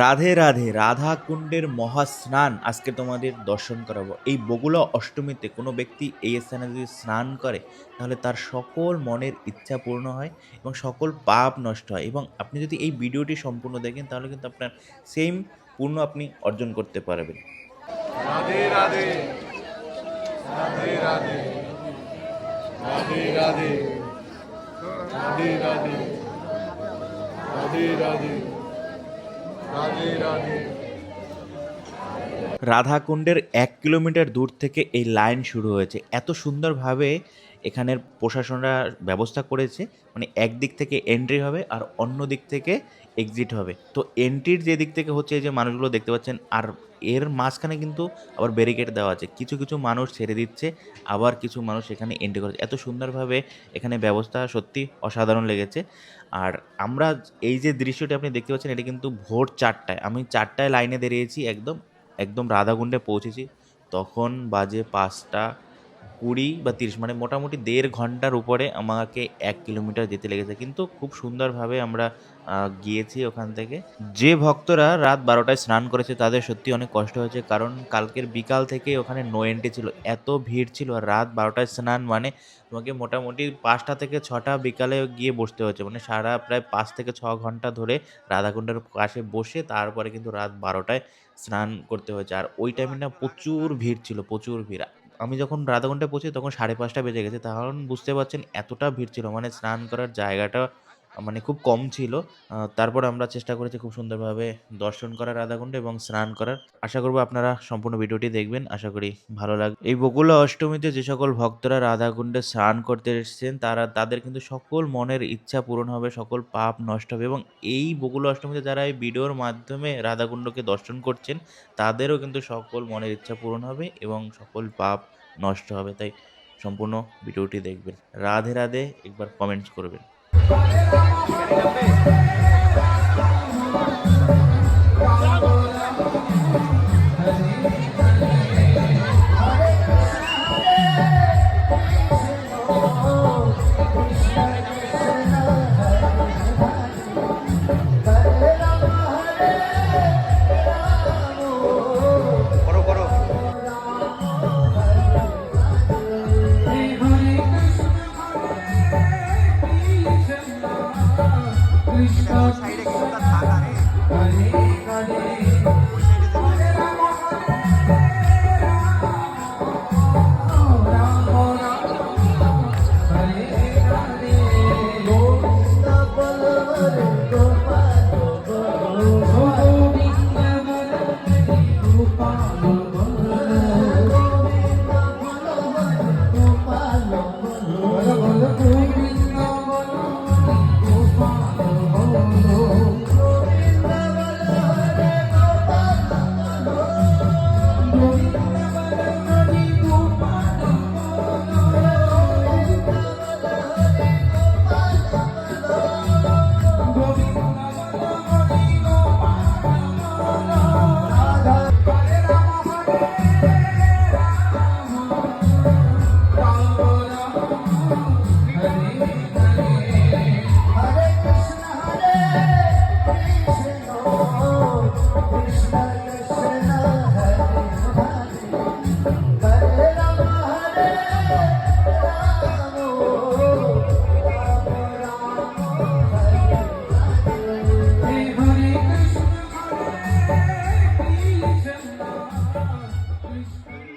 রাধে রাধে, রাধা কুণ্ডের মহাস্নান আজকে তোমাদের দর্শন করাবো। এই বগুলা অষ্টমীতে কোনো ব্যক্তি এই স্থানে যদি স্নান করে, তাহলে তার সকল মনের ইচ্ছা পূর্ণ হয় এবং সকল পাপ নষ্ট হয়। এবং আপনি যদি এই ভিডিওটি সম্পূর্ণ দেখেন, তাহলে কিন্তু আপনার সেম পূর্ণ আপনি অর্জন করতে পারবেন। রাধে রাধে রাধে রাধে রাধে রাধে। রাধাকুণ্ডের এক কিলোমিটার দূর থেকে এই লাইন শুরু হয়েছে। এত সুন্দরভাবে এখানের প্রশাসনরা ব্যবস্থা করেছে মানে একদিক থেকে এন্ট্রি হবে আর অন্য দিক থেকে এক্সিট হবে। তো এন্ট্রির যে দিক থেকে হচ্ছে যে মানুষগুলো দেখতে পাচ্ছেন, আর এর মাঝখানে কিন্তু আবার ব্যারিকেড দেওয়া আছে। কিছু কিছু মানুষ ছেড়ে দিচ্ছে, আবার কিছু মানুষ এখানে এন্ট্রি করেছে। এত সুন্দরভাবে এখানে ব্যবস্থা সত্যি অসাধারণ লেগেছে। আর আমরা এই যে দৃশ্যটি আপনি দেখতে পাচ্ছেন, এটা কিন্তু ভোর চারটায়। আমি চারটায় লাইনে দাঁড়িয়েছি, একদম একদম রাধাকুণ্ডে পৌঁছেছি। তখন বাজে পাঁচটা কুড়ি বা তিরিশ মানে মোটামুটি দেড় ঘণ্টার উপরে আমাকে এক কিলোমিটার যেতে লেগেছে। কিন্তু খুব সুন্দরভাবে আমরা গিয়েছি ওখান থেকে। যে ভক্তরা রাত বারোটায় স্নান করেছে তাদের সত্যি অনেক কষ্ট হয়েছে। কারণ কালকের বিকাল থেকে ওখানে নো এন্ট্রি ছিল, এত ভিড় ছিল। আর রাত বারোটায় স্নান মানে তোমাকে মোটামুটি পাঁচটা থেকে ছটা বিকালে গিয়ে বসতে হচ্ছে মানে সারা প্রায় পাঁচ থেকে ছ ঘণ্টা ধরে রাধাকুণ্ডের কাছে বসে তারপরে কিন্তু রাত বারোটায় স্নান করতে হয়েছে। আর ওই টাইমে না প্রচুর ভিড় ছিল, প্রচুর ভিড়। আমি যখন রাধাকুণ্ডে পৌঁছি তখন সাড়ে পাঁচটা বেজে গেছে, তখন বুঝতে পারছেন এতটা ভিড় ছিল। মানে স্নান করার জায়গাটা মানে খুব কম ছিল। তারপর আমরা চেষ্টা করেছি খুব সুন্দরভাবে দর্শন করার রাধাকুণ্ডে এবং স্নান করার। আশা করব আপনারা সম্পূর্ণ ভিডিওটি দেখবেন। আশা করি ভালো লাগবে এই বকুলা অষ্টমীতে যে সকল ভক্তরা রাধাকুণ্ডে স্নান করতে এসেছেন, তারা, তাদের কিন্তু সকল মনের ইচ্ছা পূরণ হবে, সকল পাপ নষ্ট হবে এবং এই বকুলা অষ্টমীতে যারা এই ভিডিওর মাধ্যমে রাধাকুণ্ডকে দর্শন করছেন, তাদেরও কিন্তু সকল মনের ইচ্ছা পূরণ হবে এবং সকল পাপ নষ্ট হবে। তাই সম্পূর্ণ ভিডিওটি দেখবেন। রাধে রাধে, একবার কমেন্টস করবেন। Valera, Please stop.